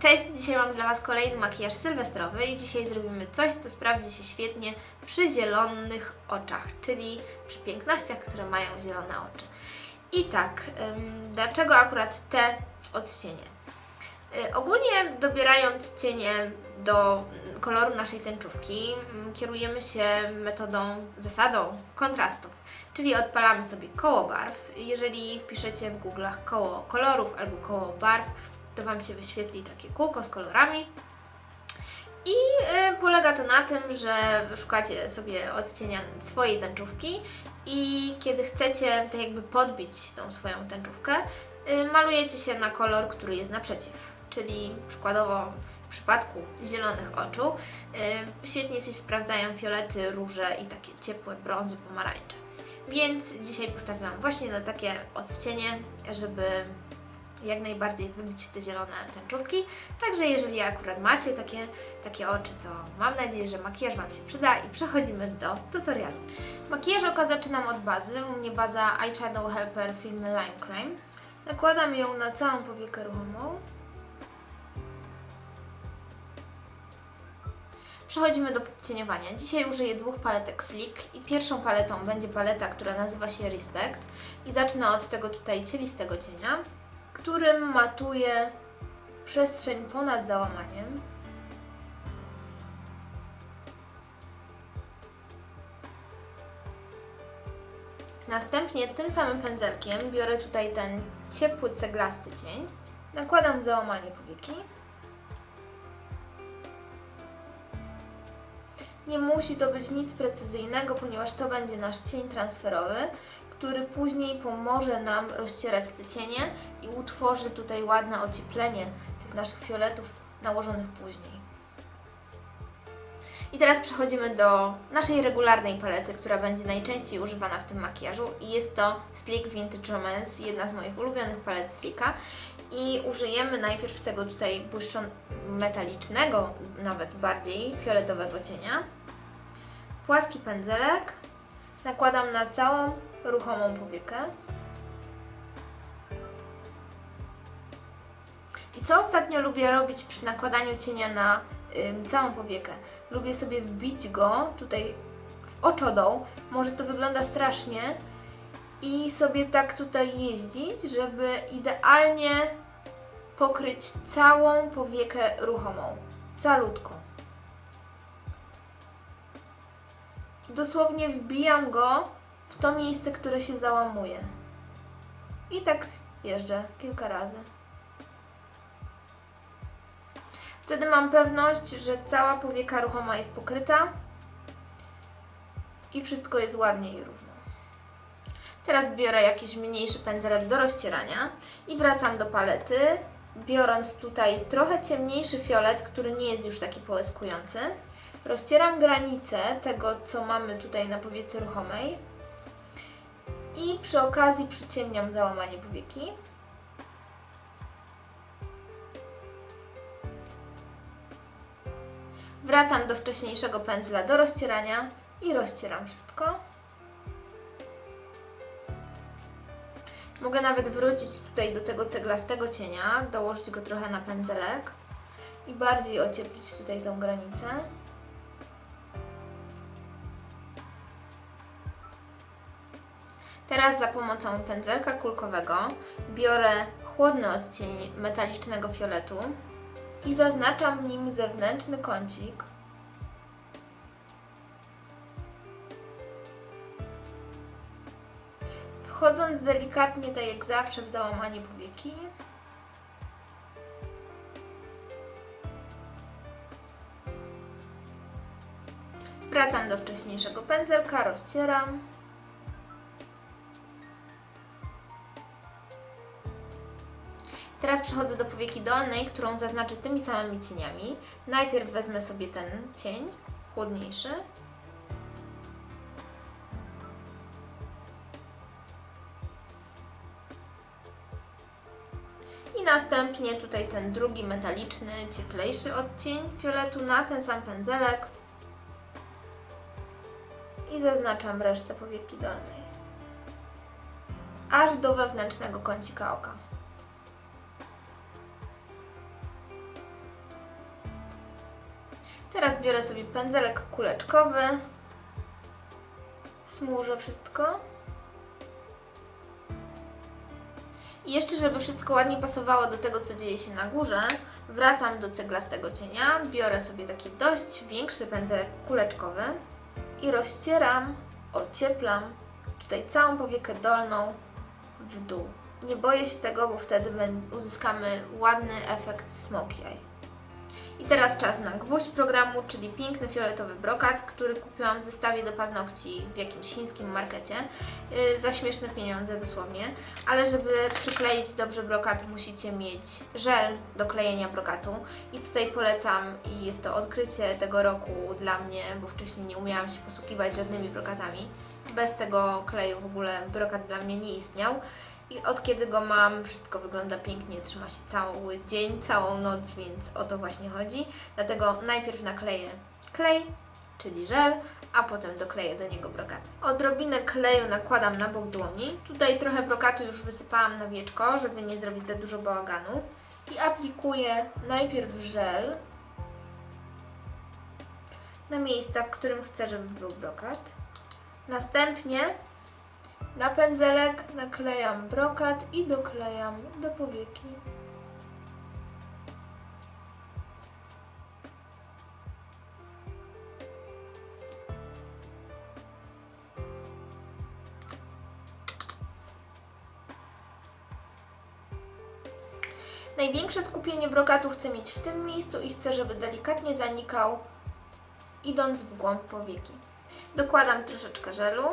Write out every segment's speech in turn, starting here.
Cześć, dzisiaj mam dla Was kolejny makijaż sylwestrowy i dzisiaj zrobimy coś, co sprawdzi się świetnie przy zielonych oczach, czyli przy pięknościach, które mają zielone oczy. I tak, dlaczego akurat te odcienie? Y, Ogólnie dobierając cienie do koloru naszej tęczówki, kierujemy się metodą, zasadą kontrastów, czyli odpalamy sobie koło barw. Jeżeli wpiszecie w Google'ach koło kolorów albo koło barw, to Wam się wyświetli takie kółko z kolorami. I y, polega to na tym, że szukacie sobie odcienia swojej tęczówki i kiedy chcecie tak jakby podbić tą swoją tęczówkę, y, malujecie się na kolor, który jest naprzeciw. Czyli przykładowo w przypadku zielonych oczu y, świetnie się sprawdzają fiolety, róże i takie ciepłe brązy, pomarańcze. Więc dzisiaj postawiłam właśnie na takie odcienie, żeby jak najbardziej wybić te zielone tęczówki. Także jeżeli akurat macie takie, takie oczy, to mam nadzieję, że makijaż Wam się przyda i przechodzimy do tutorialu. Makijaż oka zaczynam od bazy. U mnie baza Eyeshadow Helper firmy Lime Crime. Nakładam ją na całą powiekę ruchomą. Przechodzimy do cieniowania. Dzisiaj użyję dwóch paletek Slick i pierwszą paletą będzie paleta, która nazywa się Respect i zacznę od tego tutaj cielistego cienia, którym matuję przestrzeń ponad załamaniem. Następnie tym samym pędzelkiem biorę tutaj ten ciepły ceglasty cień, nakładam załamanie powieki. Nie musi to być nic precyzyjnego, ponieważ to będzie nasz cień transferowy, który później pomoże nam rozcierać te cienie i utworzy tutaj ładne ocieplenie tych naszych fioletów nałożonych później. I teraz przechodzimy do naszej regularnej palety, która będzie najczęściej używana w tym makijażu i jest to Sleek Vintage Romance, jedna z moich ulubionych palet Sleeka i użyjemy najpierw tego tutaj błyszczon metalicznego, nawet bardziej fioletowego cienia. Płaski pędzelek nakładam na całą ruchomą powiekę. I co ostatnio lubię robić przy nakładaniu cienia na ym, całą powiekę? Lubię sobie wbić go tutaj w oczodoł. Może to wygląda strasznie. I sobie tak tutaj jeździć, żeby idealnie pokryć całą powiekę ruchomą. Calutką. Dosłownie wbijam go to miejsce, które się załamuje. I tak jeżdżę kilka razy. Wtedy mam pewność, że cała powieka ruchoma jest pokryta i wszystko jest ładnie i równo. Teraz biorę jakiś mniejszy pędzelek do rozcierania i wracam do palety, biorąc tutaj trochę ciemniejszy fiolet, który nie jest już taki połyskujący. Rozcieram granicę tego, co mamy tutaj na powiece ruchomej i przy okazji przyciemniam załamanie powieki. Wracam do wcześniejszego pędzla do rozcierania i rozcieram wszystko. Mogę nawet wrócić tutaj do tego ceglastego cienia, dołożyć go trochę na pędzelek i bardziej ocieplić tutaj tą granicę. Teraz za pomocą pędzelka kulkowego biorę chłodny odcień metalicznego fioletu i zaznaczam nim zewnętrzny kącik. Wchodząc delikatnie, tak jak zawsze, w załamanie powieki. Wracam do wcześniejszego pędzelka, rozcieram. Teraz przechodzę do powieki dolnej, którą zaznaczę tymi samymi cieniami. Najpierw wezmę sobie ten cień, chłodniejszy. I następnie tutaj ten drugi metaliczny, cieplejszy odcień fioletu na ten sam pędzelek. I zaznaczam resztę powieki dolnej. Aż do wewnętrznego kącika oka. Teraz biorę sobie pędzelek kuleczkowy. Smużę wszystko. I jeszcze, żeby wszystko ładnie pasowało do tego, co dzieje się na górze, wracam do ceglastego cienia, biorę sobie taki dość większy pędzelek kuleczkowy i rozcieram, ocieplam tutaj całą powiekę dolną w dół. Nie boję się tego, bo wtedy uzyskamy ładny efekt smoky eye. I teraz czas na gwóźdź programu, czyli piękny fioletowy brokat, który kupiłam w zestawie do paznokci w jakimś chińskim markecie yy, za śmieszne pieniądze dosłownie. Ale żeby przykleić dobrze brokat, musicie mieć żel do klejenia brokatu. I tutaj polecam, i jest to odkrycie tego roku dla mnie, bo wcześniej nie umiałam się posługiwać żadnymi brokatami. Bez tego kleju w ogóle brokat dla mnie nie istniał. I od kiedy go mam, wszystko wygląda pięknie, trzyma się cały dzień, całą noc, więc o to właśnie chodzi. Dlatego najpierw nakleję klej, czyli żel, a potem dokleję do niego brokat. Odrobinę kleju nakładam na bok dłoni. Tutaj trochę brokatu już wysypałam na wieczko, żeby nie zrobić za dużo bałaganu. I aplikuję najpierw żel na miejsca, w którym chcę, żeby był brokat. Następnie na pędzelek naklejam brokat i doklejam do powieki. Największe skupienie brokatu chcę mieć w tym miejscu i chcę, żeby delikatnie zanikał idąc w głąb powieki. Dokładam troszeczkę żelu.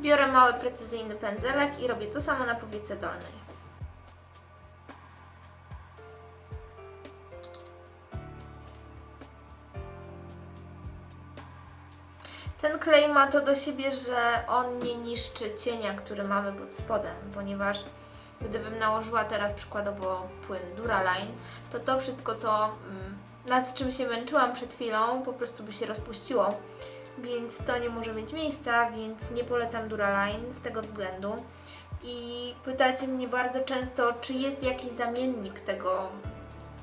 Biorę mały, precyzyjny pędzelek i robię to samo na powiece dolnej. Ten klej ma to do siebie, że on nie niszczy cienia, który mamy pod spodem, ponieważ gdybym nałożyła teraz przykładowo płyn Duraline, to to wszystko, co mm, nad czym się męczyłam przed chwilą, po prostu by się rozpuściło więc to nie może mieć miejsca, więc nie polecam Duraline z tego względu. I pytacie mnie bardzo często, czy jest jakiś zamiennik tego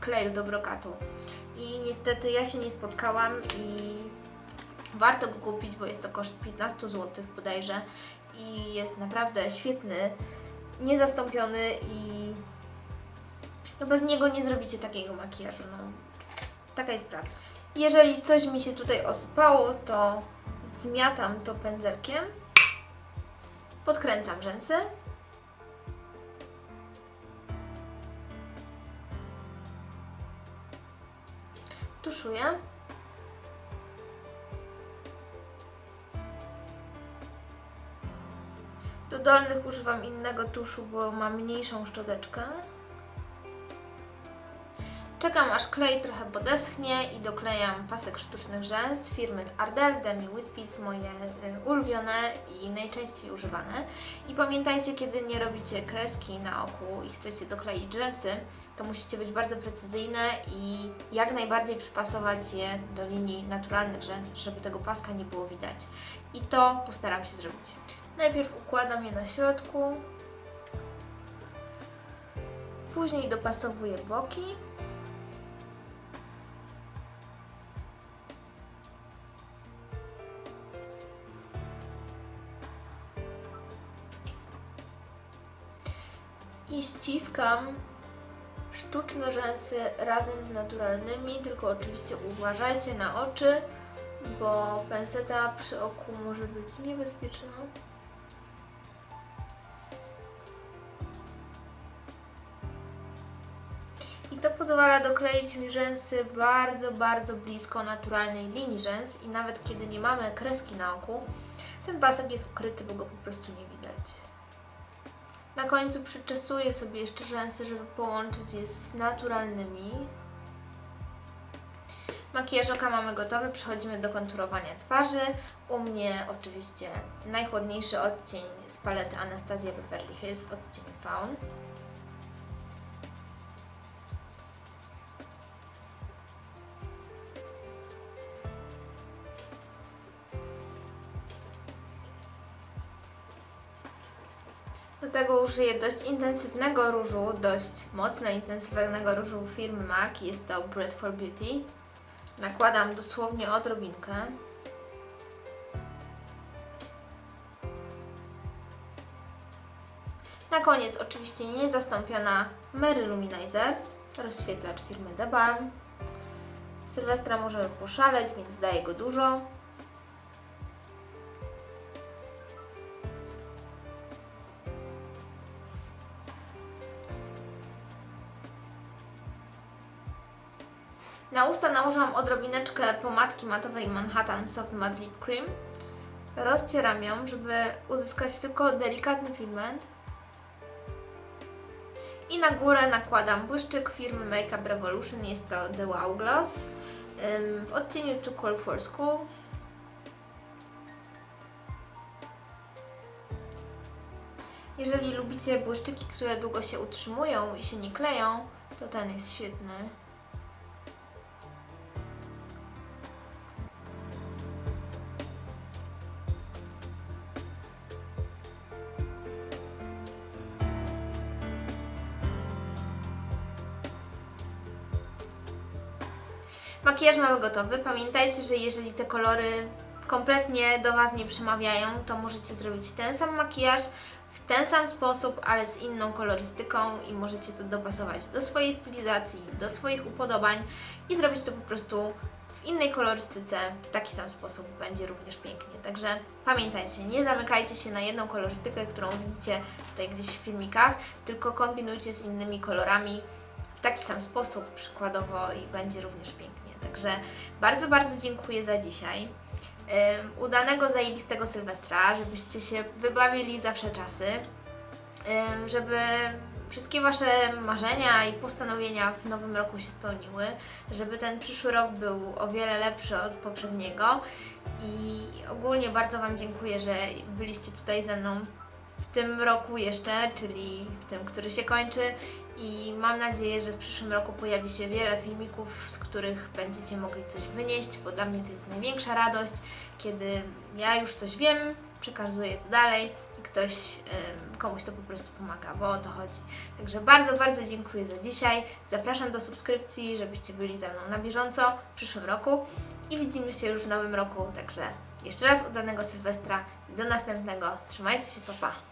kleju do brokatu. I niestety ja się nie spotkałam i warto go kupić, bo jest to koszt 15 zł bodajże i jest naprawdę świetny, niezastąpiony i no bez niego nie zrobicie takiego makijażu. No, taka jest prawda. Jeżeli coś mi się tutaj osypało, to zmiatam to pędzelkiem, podkręcam rzęsy. Tuszuję. Do dolnych używam innego tuszu, bo ma mniejszą szczoteczkę. Czekam aż klej trochę podeschnie i doklejam pasek sztucznych rzęs firmy Ardell Demi Wispis, moje y, ulubione i najczęściej używane. I pamiętajcie, kiedy nie robicie kreski na oku i chcecie dokleić rzęsy, to musicie być bardzo precyzyjne i jak najbardziej przypasować je do linii naturalnych rzęs, żeby tego paska nie było widać. I to postaram się zrobić. Najpierw układam je na środku, później dopasowuję boki. I ściskam sztuczne rzęsy razem z naturalnymi, tylko oczywiście uważajcie na oczy, bo penseta przy oku może być niebezpieczna. I to pozwala dokleić mi rzęsy bardzo, bardzo blisko naturalnej linii rzęs i nawet kiedy nie mamy kreski na oku, ten pasek jest ukryty, bo go po prostu nie widać. Na końcu przyczesuję sobie jeszcze rzęsy, żeby połączyć je z naturalnymi. Makijaż oka mamy gotowy, przechodzimy do konturowania twarzy. U mnie oczywiście najchłodniejszy odcień z palety Anastasia Beverly Hills w odcieniu Faun. Tego użyję dość intensywnego różu, dość mocno intensywnego różu firmy MAC. Jest to Bread for Beauty. Nakładam dosłownie odrobinkę. Na koniec oczywiście niezastąpiona Mary Luminizer, rozświetlacz firmy The. Sylwestra możemy poszaleć, więc daję go dużo. Na usta nałożyłam odrobineczkę pomadki matowej Manhattan Soft Matte Lip Cream. Rozcieram ją, żeby uzyskać tylko delikatny pigment. I na górę nakładam błyszczyk firmy Makeup Revolution, jest to The Wow Gloss w odcieniu Too Cool for School. Jeżeli lubicie błyszczyki, które długo się utrzymują i się nie kleją, to ten jest świetny. Makijaż mamy gotowy. Pamiętajcie, że jeżeli te kolory kompletnie do Was nie przemawiają, to możecie zrobić ten sam makijaż w ten sam sposób, ale z inną kolorystyką i możecie to dopasować do swojej stylizacji, do swoich upodobań i zrobić to po prostu w innej kolorystyce, w taki sam sposób będzie również pięknie. Także pamiętajcie, nie zamykajcie się na jedną kolorystykę, którą widzicie tutaj gdzieś w filmikach, tylko kombinujcie z innymi kolorami w taki sam sposób przykładowo i będzie również pięknie. Także bardzo, bardzo dziękuję za dzisiaj. Udanego, zajebistego Sylwestra, żebyście się wybawili zawsze czasy, żeby wszystkie Wasze marzenia i postanowienia w nowym roku się spełniły, żeby ten przyszły rok był o wiele lepszy od poprzedniego. I ogólnie bardzo Wam dziękuję, że byliście tutaj ze mną w tym roku jeszcze, czyli w tym, który się kończy i mam nadzieję, że w przyszłym roku pojawi się wiele filmików, z których będziecie mogli coś wynieść, bo dla mnie to jest największa radość, kiedy ja już coś wiem, przekazuję to dalej i ktoś, komuś to po prostu pomaga, bo o to chodzi. Także bardzo, bardzo dziękuję za dzisiaj. Zapraszam do subskrypcji, żebyście byli ze mną na bieżąco w przyszłym roku i widzimy się już w nowym roku. Także jeszcze raz udanego Sylwestra do następnego. Trzymajcie się, papa. Pa.